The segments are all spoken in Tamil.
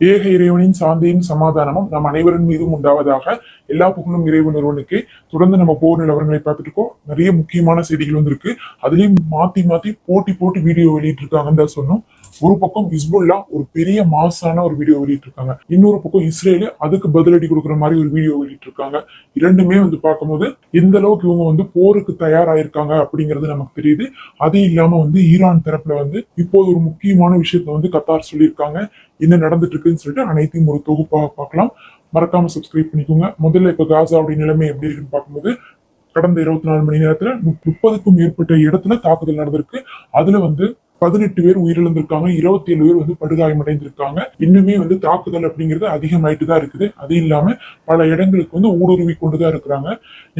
ஏக இறைவனின் சாந்தியும் சமாதானமும் நம் அனைவரின் மீதும் உண்டாவதாக எல்லா புகழும் இறைவன் ஒருவனுக்கு. தொடர்ந்து நம்ம போர் நிலவரங்களை பார்த்துட்டு இருக்கோம் நிறைய முக்கியமான செய்திகள் வந்திருக்கு. அதுலயும் மாத்தி மாத்தி போட்டி போட்டு வீடியோ வெளியிட்டு இருக்காங்கன்னு தான் சொன்னோம் ஒரு பக்கம் ஹிஸ்புல்லா ஒரு பெரிய மாசான ஒரு வீடியோ வெளியிட்டு இருக்காங்க இன்னொரு பக்கம் இஸ்ரேலு அதுக்கு பதிலடி கொடுக்குற மாதிரி ஒரு வீடியோ வெளியிட்டு இருக்காங்க இரண்டுமே வந்து பார்க்கும்போது எந்த அளவுக்கு இவங்க வந்து போருக்கு தயாராயிருக்காங்க அப்படிங்கிறது நமக்கு தெரியுது. அது இல்லாம வந்து ஈரான் தரப்புல வந்து இப்போது ஒரு முக்கியமான விஷயத்த வந்து கத்தார் சொல்லியிருக்காங்க. என்ன நடந்துட்டு இருக்குன்னு சொல்லிட்டு அனைத்தையும் ஒரு தொகுப்பாக பார்க்கலாம். மறக்காம சப்ஸ்கிரைப் பண்ணிக்கோங்க. முதல்ல இப்ப காசாவுடைய நிலைமை எப்படி இருக்குன்னு பார்க்கும்போது கடந்த இருபத்தி நாலு மணி நேரத்துல முப்பதுக்கும் மேற்பட்ட இடத்துல தாக்குதல் நடந்திருக்கு. அதுல வந்து பதினெட்டு பேர் உயிரிழந்திருக்காங்க இருபத்தி ஏழு பேர் வந்து படுகாயமடைந்திருக்காங்க. இன்னுமே வந்து தாக்குதல் அப்படிங்கிறது அதிகமாயிட்டு தான் இருக்குது. அது இல்லாம பல இடங்களுக்கு வந்து ஊடுருவி கொண்டுதான் இருக்கிறாங்க.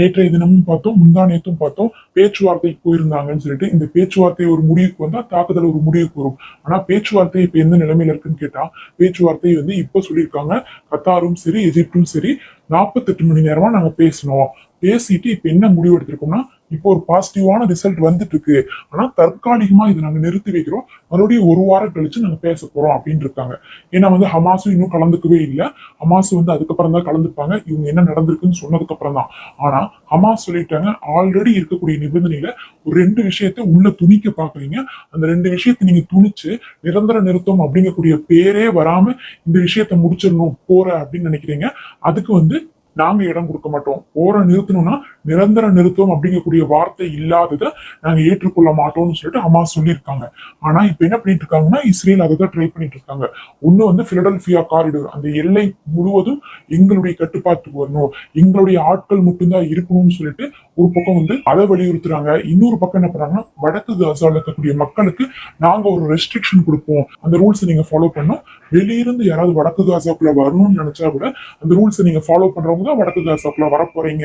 நேற்றைய தினமும் பார்த்தோம் முந்தானியத்தும் பார்த்தோம் பேச்சுவார்த்தைக்கு போயிருந்தாங்கன்னு சொல்லிட்டு இந்த பேச்சுவார்த்தை ஒரு முடிவுக்கு வந்தா தாக்குதல் ஒரு முடிவுக்கு வரும். ஆனா பேச்சுவார்த்தை இப்ப எந்த நிலைமையில இருக்குன்னு கேட்டா பேச்சுவார்த்தை வந்து இப்ப சொல்லியிருக்காங்க. கத்தாரும் சரி எஜிப்டும் சரி நாற்பத்தெட்டு மணி நேரமா நாங்க பேசணும் பேசிட்டு இப்ப என்ன முடிவு எடுத்திருக்கோம்னா இப்போ ஒரு பாசிட்டிவான ரிசல்ட் வந்துட்டு இருக்கு ஆனா தற்காலிகமா இதை நாங்க நிறுத்தி வைக்கிறோம். மறுபடியும் ஒரு வாரம் கழிச்சு நாங்க பேச போறோம் அப்படின்னு இருக்காங்க. ஏன்னா வந்து ஹமாஸும் இன்னும் கலந்துக்கவே இல்லை. ஹமாஸ் வந்து அதுக்கப்புறம் தான் கலந்துப்பாங்க. இவங்க என்ன நடந்திருக்குன்னு சொன்னதுக்கு அப்புறம் தான். ஆனா ஹமாஸ் சொல்லிட்டாங்க ஆல்ரெடி இருக்கக்கூடிய நிபந்தனையில ஒரு ரெண்டு விஷயத்தை உள்ள துணிக்க பாக்குறீங்க. அந்த ரெண்டு விஷயத்தை நீங்க துணிச்சு நிரந்தர நிறுத்தம் அப்படிங்கக்கூடிய பேரே வராம இந்த விஷயத்த முடிச்சிடணும் போற அப்படின்னு நினைக்கிறீங்க. அதுக்கு வந்து நாங்க இடம் கொடுக்க மாட்டோம். போரை நிறுத்தணும்னா நிரந்தர நிறுத்தம் அப்படிங்கக்கூடிய வார்த்தை இல்லாததை நாங்க ஏற்றுக்கொள்ள மாட்டோம்னு சொல்லிட்டு ஹமாஸ் சொல்லியிருக்காங்க. ஆனா இப்ப என்ன பண்ணிட்டு இருக்காங்கன்னா இஸ்ரேல் அதை தான் ட்ரை பண்ணிட்டு இருக்காங்க. ஒண்ணு வந்து பிலடல்பியா காரிடோர் அந்த எல்லை முழுவதும் எங்களுடைய கட்டுப்பாட்டுக்கு வரணும். எங்களுடைய ஆட்கள் மட்டும்தான் இருக்கணும்னு சொல்லிட்டு ஒரு பக்கம் வந்து அதை வலியுறுத்துறாங்க. இன்னொரு பக்கம் என்ன பண்றாங்கன்னா வடக்கு காசால இருக்கக்கூடிய மக்களுக்கு நாங்க ஒரு ரெஸ்ட்ரிக்ஷன் கொடுப்போம். அந்த ரூல்ஸை நீங்க ஃபாலோ பண்ணோம் வெளியிருந்து யாராவது வடக்கு காசாக்குள்ள வரணும்னு நினைச்சா கூட அந்த ரூல்ஸை நீங்க ஃபாலோ பண்றவங்க தான் வடக்கு காசாக்குள்ள வர போறீங்க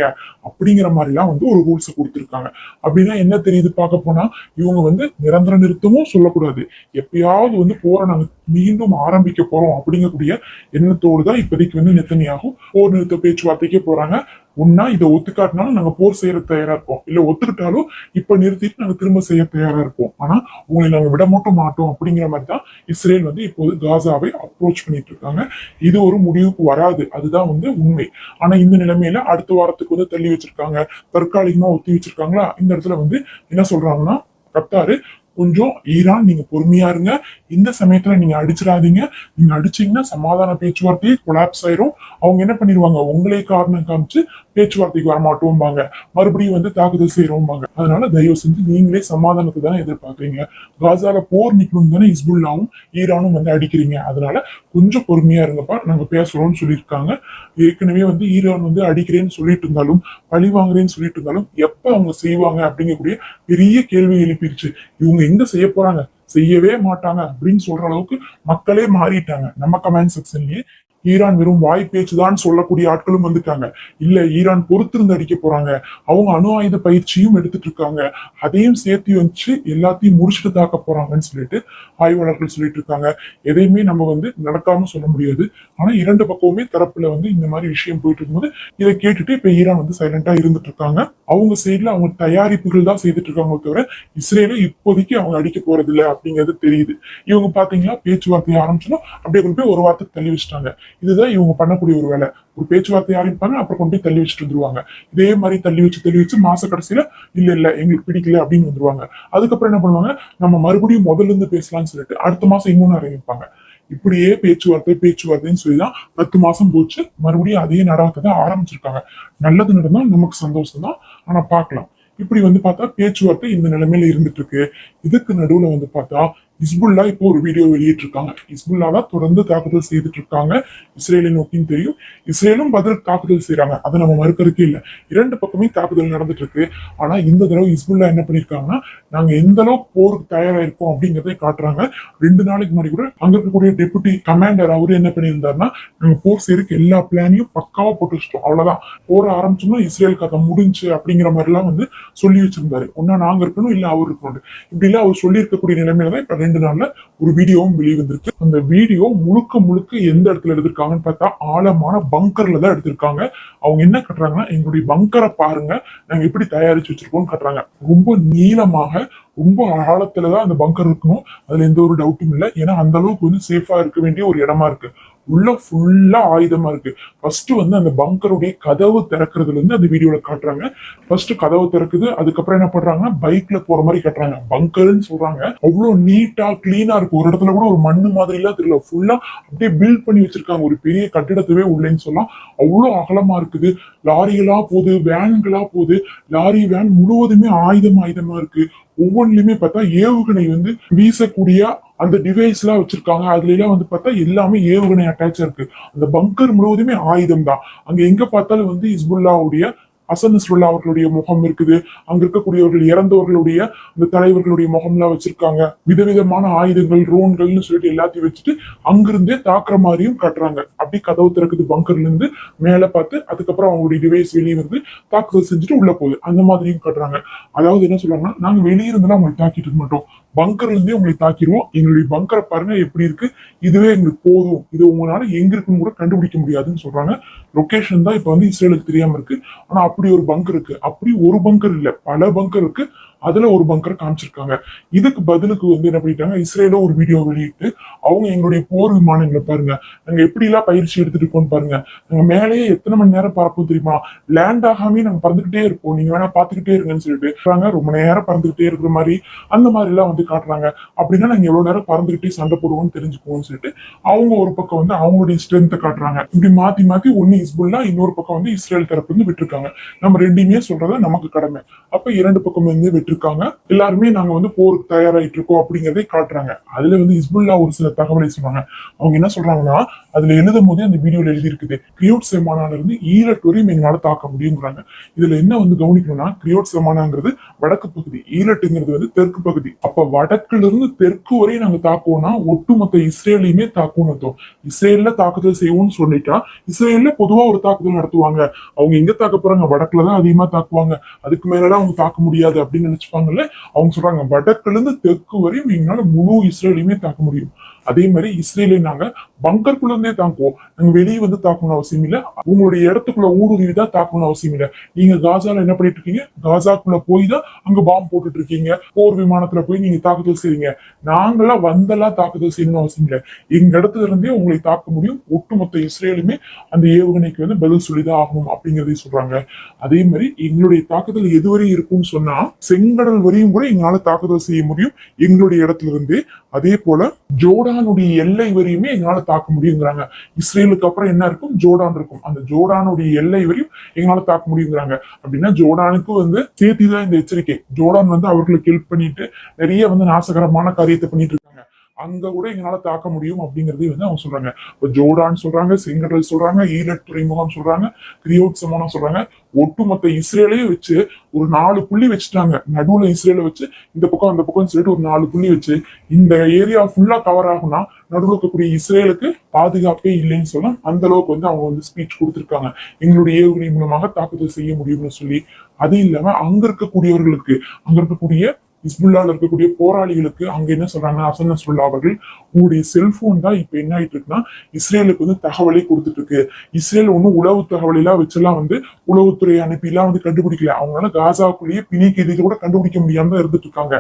அப்படிங்கிற மாதிரிலாம் வந்து ஒரு ரூல்ஸ் கொடுத்துருக்காங்க. அப்படின்னா என்ன தெரியுது பார்க்க போனா இவங்க வந்து நிரந்தர நிறுத்தமும் சொல்லக்கூடாது. எப்பயாவது வந்து போற நாங்க மீண்டும் ஆரம்பிக்க போறோம் அப்படிங்கக்கூடிய எண்ணத்தோடு தான் இப்போதைக்கு வந்து நித்தனியாகும் போர் நிறுத்த பேச்சுவார்த்தைக்கே போறாங்க. உன்னா இதை ஒத்துக்காட்டினாலும் நாங்க போர் செய்யற தயாரா இருக்கோம் இல்ல ஒத்துக்கிட்டாலும் இப்ப நிறுத்திட்டு நாங்க திரும்ப செய்ய தயாரா இருக்கோம் ஆனா உங்களை நாங்க விட மட்டும் மாட்டோம் அப்படிங்கிற மாதிரி தான் இஸ்ரேல் வந்து இப்போது காசாவை அப்ரோச் பண்ணிட்டு இருக்காங்க. இது ஒரு முடிவுக்கு வராது. அதுதான் வந்து உண்மை. ஆனா இந்த நிலைமையில அடுத்த வாரத்துக்கு வந்து தள்ளி வச்சிருக்காங்க. தற்காலிகமா ஒத்தி வச்சிருக்காங்களா? இந்த இடத்துல வந்து என்ன சொல்றாங்கன்னா கத்தாரு கொஞ்சம் ஈரான் நீங்க பொறுமையா இருங்க. இந்த சமயத்துல நீங்க அடிச்சிடாதீங்க. நீங்க அடிச்சீங்கன்னா சமாதான பேச்சுவார்த்தையே கொலாப்ஸ் ஆயிரும். அவங்க என்ன பண்ணிடுவாங்க? உங்களே காரணம் காமிச்சு பேச்சுவார்த்தைக்கு வரமாட்டோம்பாங்க. மறுபடியும் வந்து தாக்குதல் செய்யறோம்பாங்க. அதனால தயவு செஞ்சு நீங்களே சமாதானத்தை தானே எதிர்பார்க்குறீங்க. காசால போர் நிக்கணும் தானே இஸ்புல்லாவும் ஈரானும் வந்து அடிக்கிறீங்க. அதனால கொஞ்சம் பொறுமையா இருங்கப்பா. நாங்க பேசுறோம்னு சொல்லியிருக்காங்க. ஏற்கனவே வந்து ஈரான் வந்து அடிக்கிறேன்னு சொல்லிட்டு இருந்தாலும் பழி வாங்குறேன்னு சொல்லிட்டு இருந்தாலும் எப்ப அவங்க செய்வாங்க அப்படிங்கக்கூடிய பெரிய கேள்வி எழுப்பிடுச்சு இவங்க எங்க செய்ய போறாங்க? செய்யவே மாட்டாங்க அப்படின்னு சொல்ற அளவுக்கு மக்களே மாறிட்டாங்க. நம்ம கமெண்ட் செக்ஷன்லயே ஈரான் வெறும் வாய் பேச்சுதான் சொல்லக்கூடிய ஆட்களும் வந்துட்டாங்க. இல்ல ஈரான் பொறுத்திருந்து அடிக்க போறாங்க. அவங்க அணு ஆயுத பயிற்சியும் எடுத்துட்டு இருக்காங்க. அதையும் சேர்த்து வச்சு எல்லாத்தையும் முடிச்சுட்டு தாக்க போறாங்கன்னு சொல்லிட்டு ஆய்வாளர்கள் சொல்லிட்டு இருக்காங்க. எதையுமே நம்ம வந்து நடக்காம சொல்ல முடியாது. ஆனா இரண்டு பக்கமுமே தரப்புல வந்து இந்த மாதிரி விஷயம் போயிட்டு இருக்கும்போது இதை கேட்டுட்டு இப்ப ஈரான் வந்து சைலண்டா இருந்துட்டு இருக்காங்க. அவங்க சைட்ல அவங்க தயாரிப்புகள் தான் செய்துட்டு இருக்காங்க தவிர இஸ்ரேல இப்போதைக்கு அவங்க அடிக்க போறது இல்லை அப்படிங்கிறது தெரியுது. இவங்க பாத்தீங்கன்னா பேச்சுவார்த்தையை ஆரம்பிச்சோம் அப்படியே கொண்டு போய் ஒரு வார்த்தை தள்ளி வச்சுட்டாங்க. இதுதான் இவங்க பண்ணக்கூடிய ஒரு வேலை. ஒரு பேச்சுவார்த்தை ஆரம்பிப்பாங்க அப்புறம் கொண்டு போய் தள்ளி வச்சுட்டு வந்துருவாங்க. இதே மாதிரி தள்ளி வச்சு தள்ளி வச்சு மாச கடைசியில இல்ல இல்ல எங்களுக்கு பிடிக்கல அப்படின்னு வந்துருவாங்க. அதுக்கப்புறம் என்ன பண்ணுவாங்க நம்ம மறுபடியும் முதல்ல இருந்து பேசலாம்னு சொல்லிட்டு அடுத்த மாசம் இன்னொன்னு ஆரம்பிப்பாங்க. இப்படியே பேச்சுவார்த்தை பேச்சுவார்த்தைன்னு சொல்லி தான் பத்து மாசம் போச்சு. மறுபடியும் அதே நடவத்தை தான் ஆரம்பிச்சிருக்காங்க. நல்லது நடந்தா நமக்கு சந்தோஷம் தான் ஆனா பார்க்கலாம். இப்படி வந்து பார்த்தா பேச்சுவார்த்தை இந்த நிலைமையில இருந்துட்டு இருக்கு. இதுக்கு நடுவுல வந்து பார்த்தா இஸ்புல்லா இப்போ ஒரு வீடியோ வெளியிட்டு இருக்காங்க இஸ்புல்லா தொடர்ந்து தாக்குதல் செய்துட்டு இருக்காங்க இஸ்ரேலை நோக்கியும் தெரியும். இஸ்ரேலும் பதில் தாக்குதல் செய்யறாங்க அதை நம்ம மறுக்கிறதுக்கே இல்லை. இரண்டு பக்கமே தாக்குதல் நடந்துட்டு இருக்கு ஆனா இந்த தடவை இஸ்புல்லா என்ன பண்ணிருக்காங்கன்னா நாங்க எந்த அளவுக்கு போருக்கு தயாராயிருக்கோம் அப்படிங்கறத காட்டுறாங்க. ரெண்டு நாளைக்கு முன்னாடி கூட அங்க இருக்கக்கூடிய டெபுட்டி கமாண்டர் அவரு என்ன பண்ணியிருந்தாருன்னா நாங்க போர் செய்யறதுக்கு எல்லா பிளானையும் பக்காவா போட்டு வச்சிட்டோம் அவ்வளவுதான். போற ஆரம்பிச்சோம்னா இஸ்ரேல் கதை முடிஞ்சு அப்படிங்கிற மாதிரி எல்லாம் வந்து சொல்லி வச்சிருந்தாரு. ஒன்னா நாங்க இருக்கணும் இல்ல அவர் இருக்கணும். இப்படி எல்லாம் அவர் சொல்லி இருக்கக்கூடிய நிலைமையில தான் ரெண்டு நாள்ல ஒரு வீடியோவும் வெளியே வந்திருக்கு. அந்த வீடியோ முழுக்க முழுக்க எந்த இடத்துல எடுத்திருக்காங்கன்னு பார்த்தா ஆழமான பங்கர்ல தான் எடுத்திருக்காங்க. அவங்க என்ன கட்டுறாங்கன்னா எங்களுடைய பங்கரை பாருங்க நாங்க எப்படி தயாரிச்சு வச்சிருக்கோம்னு கட்டுறாங்க. ரொம்ப நீளமாக ரொம்ப ஆழத்துல தான் அந்த பங்கர் இருக்கணும். அதுல எந்த ஒரு டவுட்டும் இல்லை. ஏன்னா அந்த அளவுக்கு வந்து சேஃபா இருக்க வேண்டிய ஒரு இடமா இருக்கு. உள்ள ஃபுல்லா ஆயுதமா இருக்கு. ஃபர்ஸ்ட் வந்து அந்த பங்கருடைய கதவு திறக்கிறதுல இருந்து அந்த வீடியோல காட்டுறாங்க. ஃபர்ஸ்ட் கதவு திறக்குது அதுக்கப்புறம் என்ன பண்றாங்கன்னா பைக்ல போற மாதிரி காட்டுறாங்க. பங்கர்னு சொல்றாங்க. அவ்வளவு நீட்டா கிளீனா இருக்கு. ஒரு இடத்துல கூட ஒரு மண்ணு மாதிரி எல்லாம் தெரியல. ஃபுல்லா அப்படியே பில்ட் பண்ணி வச்சிருக்காங்க. ஒரு பெரிய கட்டிடத்தவே உள்ளேன்னு சொல்லலாம். அவ்வளவு அகலமா இருக்குது. லாரிகளா போகுது வேன்களா போகுது. லாரி வேன் முழுவதுமே ஆயுதம் ஆயுதமா இருக்கு. ஒவ்வொன்றுலயுமே பார்த்தா ஏவுகணை வந்து வீசக்கூடிய அந்த டிவைஸ் எல்லாம் வச்சிருக்காங்க. அதுல எல்லாம் வந்து பார்த்தா எல்லாமே ஏவுகணை அட்டாச் இருக்கு. அந்த பங்கர் முழுவதுமே ஆயுதம் தான். அங்க எங்க பார்த்தாலும் வந்து இஸ்புல்லாவுடைய அசன் இஸ்புல்லா அவர்களுடைய முகம் இருக்குது. அங்க இருக்கக்கூடியவர்கள் இறந்தவர்களுடைய அந்த தலைவர்களுடைய முகம்லாம் வச்சிருக்காங்க. விதவிதமான ஆயுதங்கள் ரோன்கள்னு சொல்லிட்டு எல்லாத்தையும் வச்சுட்டு அங்கிருந்தே தாக்குற மாதிரியும் கட்டுறாங்க. அப்படி கதவு திறக்குது பங்கர்ல இருந்து மேல பார்த்து அதுக்கப்புறம் அவங்களுடைய டிவைஸ் வெளியே வந்து தாக்குதல் செஞ்சுட்டு உள்ள போகுது. அந்த மாதிரியும் கட்டுறாங்க. அதாவது என்ன சொல்றாங்கன்னா நாங்க வெளியே இருந்தெல்லாம் அவங்களை தாக்கிட்டு இருக்க மாட்டோம். பங்கர்ல இருந்தே உங்களை தாக்கிடுவோம். எங்களுடைய பங்கரை பாருங்க எப்படி இருக்கு? இதுவே எங்களுக்கு போதும். இது உங்களால எங்க இருக்குன்னு கூட கண்டுபிடிக்க முடியாதுன்னு சொல்றாங்க. லொகேஷன் தான் இப்ப வந்து இஸ்ரேலுக்கு தெரியாம இருக்கு. ஆனா அப்படி ஒரு பங்கர் இருக்கு. அப்படி ஒரு பங்கர் இல்ல. பல பங்கர் இருக்கு. அதுல ஒரு பங்கர் காமிச்சிருக்காங்க. இதுக்கு பதிலுக்கு வந்து என்ன பண்ணிட்டாங்க? இஸ்ரேல ஒரு வீடியோ வெளியிட்டு அவங்க எங்களுடைய போர் விமானங்களை பாருங்க. நாங்க எப்படி எல்லாம் பயிற்சி எடுத்துட்டு இருக்கோம்னு பாருங்க. நாங்க மேலேயே எத்தனை மணி நேரம் பறப்போம் தெரியுமா? லேண்ட் ஆகாமே நாங்க பறந்துகிட்டே இருப்போம். நீங்க வேணா பாத்துக்கிட்டே இருங்கன்னு சொல்லிட்டு ரொம்ப நேரம் பறந்துகிட்டே இருக்கிற மாதிரி அந்த மாதிரி எல்லாம் வந்து காட்டுறாங்க. அப்படின்னா நாங்க எவ்வளவு நேரம் பறந்துகிட்டே சண்டை போடுவோம்னு தெரிஞ்சுக்குவோம்னு சொல்லிட்டு அவங்க ஒரு பக்கம் வந்து அவங்களுடைய ஸ்ட்ரென்த்தை காட்டுறாங்க. இப்படி மாத்தி மாத்தி ஒண்ணு இஸ்புல்லா இன்னொரு பக்கம் வந்து இஸ்ரேல் தரப்பு வந்து விட்டுருக்காங்க. நம்ம ரெண்டுமே சொல்றது நமக்கு கடமை. அப்ப இரண்டு பக்கம் வந்து விட்டுருக்காங்க. எல்லாருமே நாங்க வந்து போருக்கு தயாராயிட்டு இருக்கோம் அப்படிங்கறதே காட்டுறாங்க. அதுல வந்து இஸ்புல்லா ஒரு சில தகவலை சொல்றாங்க. அவங்க என்ன சொல்றாங்கன்னா அதுல எழுதும் போதே அந்த வீடியோல எழுதி இருக்குது கிரியோட் செமானால இருந்து ஈரட் வரையும் எங்களால தாக்க முடியுங்கிறாங்க. இதுல என்ன வந்து கவனிக்கணும்னா கிரியோட் செமானாங்கிறது வடக்கு பகுதி ஈரட்டுங்கிறது வந்து தெற்கு பகுதி. அப்ப வடக்குல இருந்து தெற்கு வரை நாங்க தாக்குவோம்னா ஒட்டுமொத்த இஸ்ரேலையுமே தாக்குவோம் அர்த்தம். இஸ்ரேல்ல தாக்குதல் செய்வோம்னு சொல்லிட்டா இஸ்ரேல்ல பொதுவா ஒரு தாக்குதல் நடத்துவாங்க. அவங்க எங்க தாக்க போறாங்க? வடக்குல தான் அதிகமா தாக்குவாங்க. அதுக்கு மேலதான் அவங்க தாக்க முடியாது அப்படின்னு நினைச்சுப்பாங்கல்ல அவங்க சொல்றாங்க வடக்குல இருந்து தெற்கு வரையும் எங்களால முழு இஸ்ரேலையுமே தாக்க முடியும். அதே மாதிரி இஸ்ரேலை நாங்க பங்கருக்குள்ள இருந்தே தாக்குவோம். நாங்க வெளியே வந்து தாக்கணும் அவசியம் இல்ல. உங்களுடைய இடத்துக்குள்ள ஊடுருவி தான் தாக்கணும் அவசியம் இல்ல. நீங்க காசால என்ன பண்ணிட்டு இருக்கீங்க? காசாக்குள்ள போய் தான் அங்க பாம்பு போட்டுட்டு இருக்கீங்க. போர் விமானத்துல போய் நீங்க தாக்குதல் செய்றீங்க. நாங்களா வந்தெல்லாம் தாக்குதல் செய்யணும்னு அவசியம் இல்ல. எங்க இடத்துல இருந்தே உங்களை தாக்க முடியும். ஒட்டுமொத்த இஸ்ரேலுமே அந்த ஏவுகணைக்கு வந்து பதில் சொல்லிதான் ஆகணும் அப்படிங்கறதையும் சொல்றாங்க. அதே மாதிரி எங்களுடைய தாக்குதல் எதுவரை இருக்கும்னு சொன்னா செங்கடல் வரையும் கூட எங்களால தாக்குதல் செய்ய முடியும். எங்களுடைய இடத்துல இருந்து அதே போல ஜோர்டானுடைய எல்லை வரையுமே எங்களால தாக்க முடியுங்கிறாங்க. இஸ்ரேலுக்கு அப்புறம் என்ன இருக்கும்? ஜோர்டான் இருக்கும். அந்த ஜோர்டானுடைய எல்லை வரையும் எங்களால தாக்க முடியுங்கிறாங்க. அப்படின்னா ஜோர்டானுக்கு வந்து சேர்த்தி தான் இந்த எச்சரிக்கை. ஜோர்டான் வந்து அவர்களுக்கு ஹெல்ப் பண்ணிட்டு நிறைய வந்து நாசகரமான காரியத்தை பண்ணிட்டு இருக்காங்க. அங்க கூட எங்களால தாக்க முடியும் அப்படிங்கறதே வந்து அவங்க சொல்றாங்க. இப்போ ஜோர்டான் சொல்றாங்க செங்கடல் சொல்றாங்க ஈரட் துறைமுகம் சொல்றாங்க கிரியோட் சமோனம் சொல்றாங்க. ஒட்டுமொத்த இஸ்ரேலையும் வச்சு ஒரு நாலு புள்ளி வச்சுட்டாங்க. நடுவுல இஸ்ரேலை வச்சு இந்த பக்கம் அந்த பக்கம் சொல்லிட்டு ஒரு நாலு புள்ளி வச்சு இந்த ஏரியா ஃபுல்லா கவர் ஆகும்னா நடுவில் இருக்கக்கூடிய இஸ்ரேலுக்கு பாதுகாப்பே இல்லைன்னு சொல்ல அந்த அளவுக்கு வந்து அவங்க வந்து ஸ்பீச் கொடுத்துருக்காங்க. எங்களுடைய ஏவுகணை மூலமாக தாக்குதல் செய்ய முடியும்னு சொல்லி. அது இல்லாம அங்க இருக்கக்கூடியவர்களுக்கு அங்க இருக்கக்கூடிய ஹிஸ்புல்லால இருக்கக்கூடிய போராளிகளுக்கு அங்க என்ன சொல்றாங்க? அசன் நஸ்ருல்லா அவர்கள் உங்களுடைய செல்போன் தான் இப்ப என்ன ஆயிட்டு இருக்குன்னா இஸ்ரேலுக்கு வந்து தகவலை கொடுத்துட்டு இருக்கு. இஸ்ரேல் ஒன்றும் உளவு தகவல் எல்லாம் வச்செல்லாம் வந்து உளவுத்துறை அனுப்பி எல்லாம் வந்து கண்டுபிடிக்கல. அவங்களால காசாக்குள்ளேயே பிணிக்கு கூட கண்டுபிடிக்க முடியாம தான் இருந்துட்டு இருக்காங்க.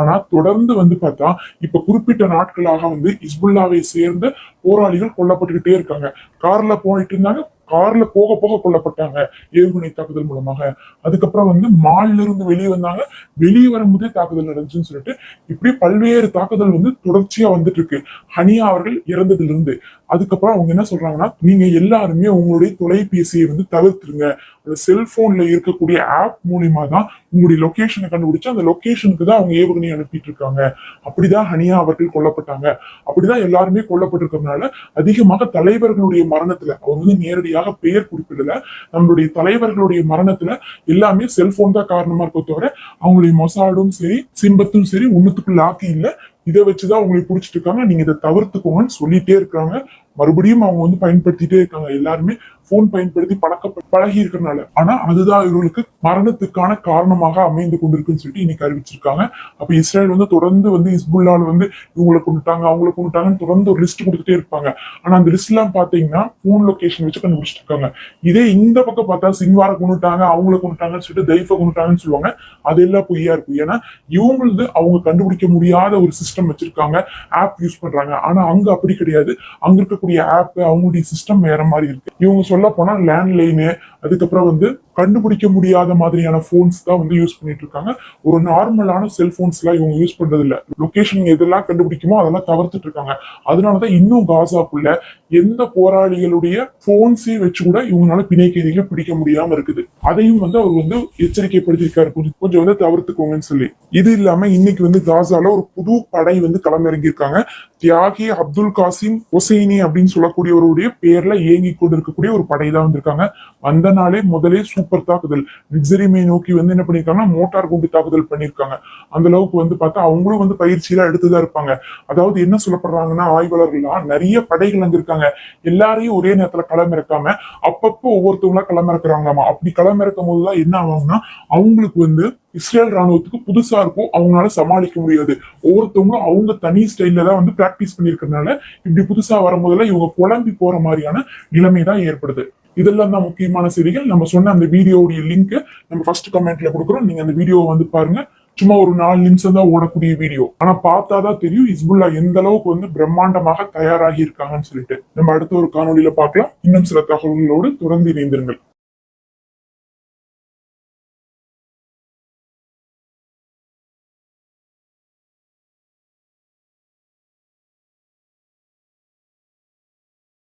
ஆனா தொடர்ந்து வந்து பார்த்தா இப்ப குறிப்பிட்ட நாட்களாக வந்து இஸ்புல்லாவை சேர்ந்த போராளிகள் கொல்லப்பட்டுக்கிட்டே இருக்காங்க. கார்ல போயிட்டு இருந்தாங்க கார்ல போக போக கொல்லப்பட்டாங்க ஏவுகணை தாக்குதல் மூலமாக. அதுக்கப்புறம் வந்து மால்ல இருந்து வெளியே வந்தாங்க. வெளியே வரும்போதே தாக்குதல் நடந்துச்சுன்னு சொல்லிட்டு இப்படி பல்வேறு தாக்குதல் வந்து தொடர்ச்சியா வந்துட்டு இருக்கு ஹனியா அவர்கள் இறந்ததுல இருந்து அதுக்கப்புறம் அவங்க என்ன சொல்றாங்கன்னா நீங்க எல்லாருமே உங்களுடைய தொலைபேசியை வந்து தவிர்த்துருங்க. அந்த செல்போன்ல இருக்கக்கூடிய ஆப் மூலியமா தான் உங்களுடைய லொகேஷனை கண்டுபிடிச்சு அந்த லொகேஷனுக்கு தான் அவங்க ஏவுகணை அனுப்பிட்டு இருக்காங்க அப்படிதான் ஹனியா அவர்கள் கொல்லப்பட்டாங்க. அப்படிதான் எல்லாருமே கொல்லப்பட்டிருக்கிறதுனால அதிகமாக தலைவர்களுடைய மரணத்துல அவங்க வந்து நேரடியாக பெயர் குறிப்பிடல. நம்மளுடைய தலைவர்களுடைய மரணத்துல எல்லாமே செல்போன் தான் காரணமா இருக்க தவிர அவங்களுடைய மொசாடும் சரி சிம்பத்தும் சரி ஒண்ணுத்துக்குள்ள ஆக்கி இல்லை. இதை வச்சுதான் உங்களை புடிச்சிட்டு இருக்காங்க. நீங்க இதை தவிர்த்துக்கோங்கன்னு சொல்லிட்டே இருக்காங்க. மறுபடியும் அவங்க வந்து பயன்படுத்திட்டே இருக்காங்க. எல்லாருமே போன் பயன்படுத்தி பழக்க பழகி இருக்கிறனால. ஆனா அதுதான் இவர்களுக்கு மரணத்துக்கான காரணமாக அமைந்து கொண்டிருக்குன்னு சொல்லிட்டு இன்னைக்கு அறிவிச்சிருக்காங்க. அப்ப இஸ்ரேல் வந்து தொடர்ந்து வந்து இஸ்புல்லால வந்து இவங்களை கொண்டுட்டாங்க அவங்களை கொண்டுட்டாங்கன்னு தொடர்ந்து ஒரு லிஸ்ட் கொடுத்துட்டே இருப்பாங்க. ஆனா அந்த லிஸ்ட் எல்லாம் பாத்தீங்கன்னா போன் லொகேஷன் வச்சு கண்டுபிடிச்சிட்டு இருக்காங்க. இதே இந்த பக்கம் பார்த்தா சிங்வார கொண்டுட்டாங்க அவங்கள கொண்டுட்டாங்கன்னு சொல்லிட்டு தைஃப கொண்டுட்டாங்கன்னு சொல்லுவாங்க. அதெல்லாம் பொய்யா இருக்கும். ஏன்னா இவங்களது அவங்க கண்டுபிடிக்க முடியாத ஒரு சிஸ்டம் வச்சிருக்காங்க. ஆப் யூஸ் பண்றாங்க. ஆனா அங்க அப்படி கிடையாது. அங்க இருக்கக்கூடிய இருக்கக்கூடிய ஆப் அவங்களுடைய சிஸ்டம் வேற மாதிரி இருக்கு. இவங்க சொல்ல போனா லேண்ட்லைனு அதுக்கப்புறம் வந்து கண்டுபிடிக்க முடியாத மாதிரியான போன்ஸ் தான் வந்து யூஸ் பண்ணிட்டு இருக்காங்க. ஒரு நார்மலான செல்போன்ஸ் எல்லாம் இவங்க யூஸ் பண்றது இல்ல லொகேஷன் எதெல்லாம் கண்டுபிடிக்குமோ அதெல்லாம் தவிர்த்துட்டு இருக்காங்க. அதனாலதான் இன்னும் காசாக்குள்ள எந்த போராளிகளுடைய போன்ஸையும் வச்சு கூட இவங்களால பிணைக்கைதிகளை பிடிக்க முடியாம இருக்குது. அதையும் வந்து அவர் வந்து எச்சரிக்கைப்படுத்திருக்காரு கொஞ்சம் கொஞ்சம் வந்து தவிர்த்துக்கோங்கன்னு சொல்லி. இது இல்லாம இன்னைக்கு வந்து காசால ஒரு புது படை வந்து களமிறங்கியிருக்காங்க. தியாகி அப்துல் காசிம் ஒசைனி அப்படின்னு சொல்லக்கூடியவருடைய பேர்ல இயங்கி கொண்டு இருக்கக்கூடிய ஒரு படை தான் வந்திருக்காங்க. வந்த நாளே முதலே சூப்பர் தாக்குதல். நிக்சரிமை நோக்கி வந்து என்ன பண்ணியிருக்காங்கன்னா மோட்டார் குண்டு தாக்குதல் பண்ணியிருக்காங்க. அந்த அளவுக்கு வந்து பார்த்தா அவங்களும் வந்து பயிற்சியெல்லாம் எடுத்துதான் இருப்பாங்க. அதாவது என்ன சொல்லப்படுறாங்கன்னா ஆய்வாளர்கள்லாம் நிறைய படைகள் அங்க இருக்காங்க எல்லாரையும் ஒரே நேரத்துல களமிறக்காம அப்பப்போ ஒவ்வொருத்தவங்களா களமிறக்குறாங்களாமா? அப்படி களமிறக்கும் போதுதான் என்ன ஆகும்னா அவங்களுக்கு வந்து இஸ்ரேல் ராணுவத்துக்கு புதுசா இருக்கும். அவங்களால சமாளிக்க முடியாது. ஒவ்வொருத்தவங்களும் அவங்க தனி ஸ்டைல்ல தான் வந்து பிராக்டிஸ் பண்ணிருக்கறதுனால இப்படி புதுசா வரும்போதெல்லாம் இவங்க குழம்பி போற மாதிரியான நிலைமை தான் ஏற்படுது. இதெல்லாம் தான் முக்கியமான செய்திகள். நம்ம சொன்ன அந்த வீடியோவுடைய லிங்க் நம்ம ஃபர்ஸ்ட் கமெண்ட்ல கொடுக்குறோம். நீங்க அந்த வீடியோவை வந்து பாருங்க. சும்மா ஒரு நாலு நிமிஷம் தான் ஓடக்கூடிய வீடியோ. ஆனா பார்த்தாதான் தெரியும் இஸ்புல்லா எந்த அளவுக்கு வந்து பிரம்மாண்டமாக தயாராகி இருக்காங்கன்னு சொல்லிட்டு. நம்ம அடுத்த ஒரு காணொலியில பார்க்கலாம். இன்னும் சில தகவல்களோடு தொடர்ந்து இணைந்திருங்கள்.